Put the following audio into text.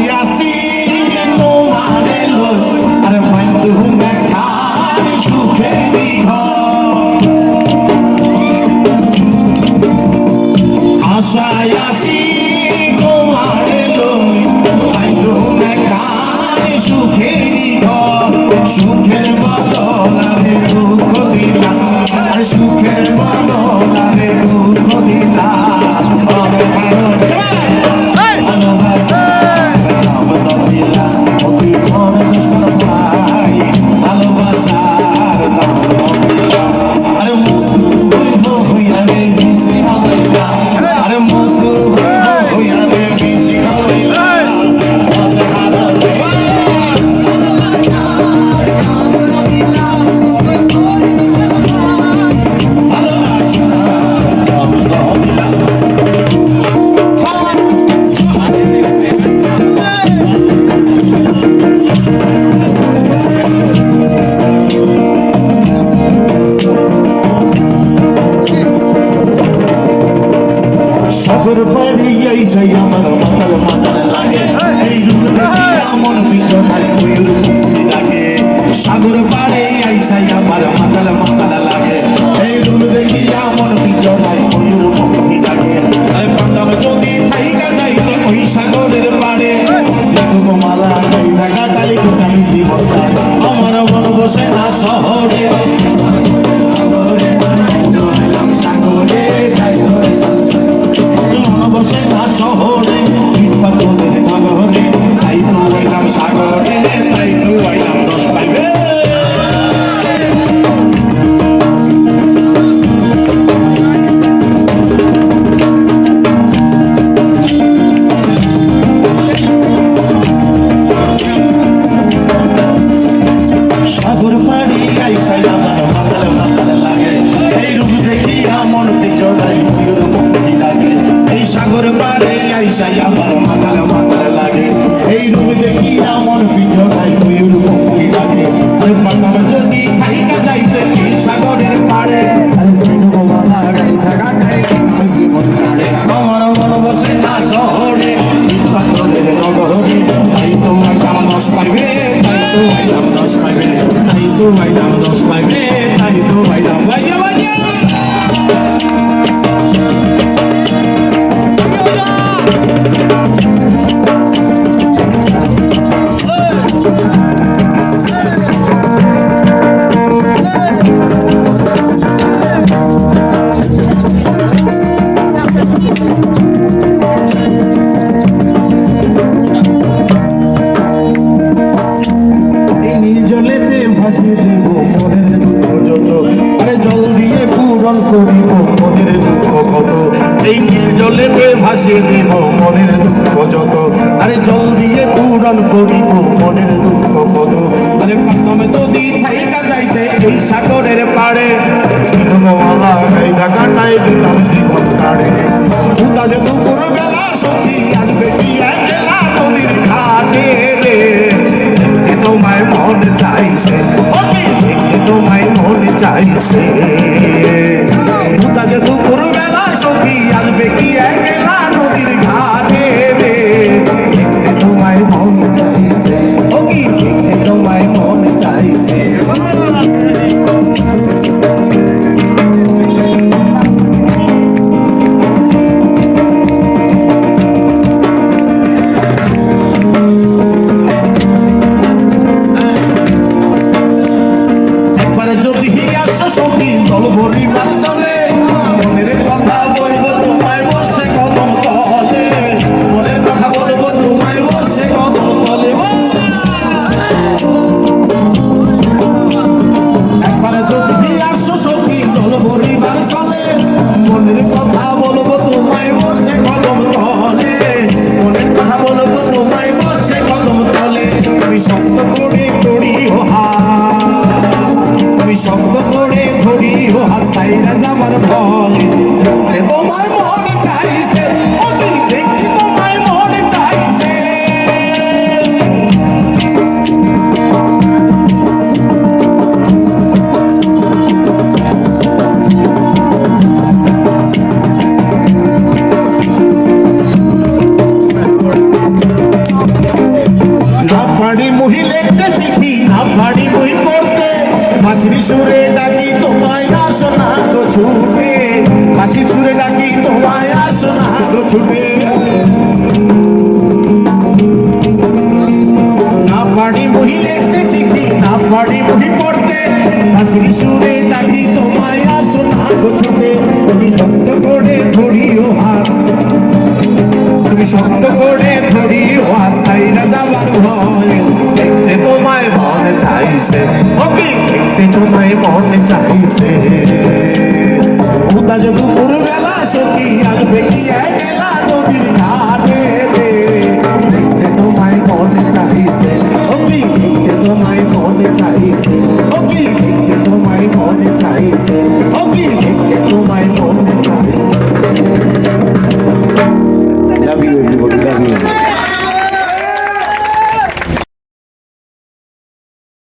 Alias মন বিচরাই ময়ূর মুক্তি ডাকে। সাগর পাড়ে আইসাই আমার মাতাল মাতাল লাগে। এই রূপ দেখিয়া মন বিচরাই ময়ূর মুক্তি ডাকে। আরে পান্ডব যদি থাইকা মালা গাইদা কাটাই দিতাম জীবন I'm won't remember you, I Jiménez. ভাসিয়ে দিব মনের দুঃখ যত। আরে জল দিয়ে পূরণ করিব মনের দুঃখ কত। আরে প্রথমে যদি থাইকা যাইতে এই সাগরের পাড়ে সিংহমালা গাইদা কাটাই দিতাম জীবন কাড়ে। উদাসে দুপুর বেলা সখী আসবে কি একলা নদীর ঘাটে রে। তোমায় মন চাইছে, ওকে দেখতে তোমায় মন চাইছে। উদাসে দুপুর বেলা সখী আসবে কি একলা হাসাইরা যাবার ফলে এ তোমার মন চাইছে, ও তুই দেখি তোমার মন চাইছে। না পারি মহিলেতে চিঠি না পারি বই পড়তে বাঁশির সুরে ডাকি তোমায় আসো না গো ছুটে বাঁশির সুরে ডাকি তোমায় আসো না গো ছুটে না পারি মহিলেতে চিঠি না পারি বই পড়তে বাঁশির সুরে ডাকি শব্দ করে ধরিও হাত তুমি শক্ত ওকে দেখতে তোমায় মন চাইছে উদাস দুপুর বেলা সখী আসবে কি একলা নদীর ঘাটে দেখতে তোমায় মন চাইছে ওকে দেখতে তোমায় মন চাইছে ওকে দেখতে তোমায় মন চাইছে ওকে দেখতে তোমায় মন চাইছে Love you, everybody. Love you.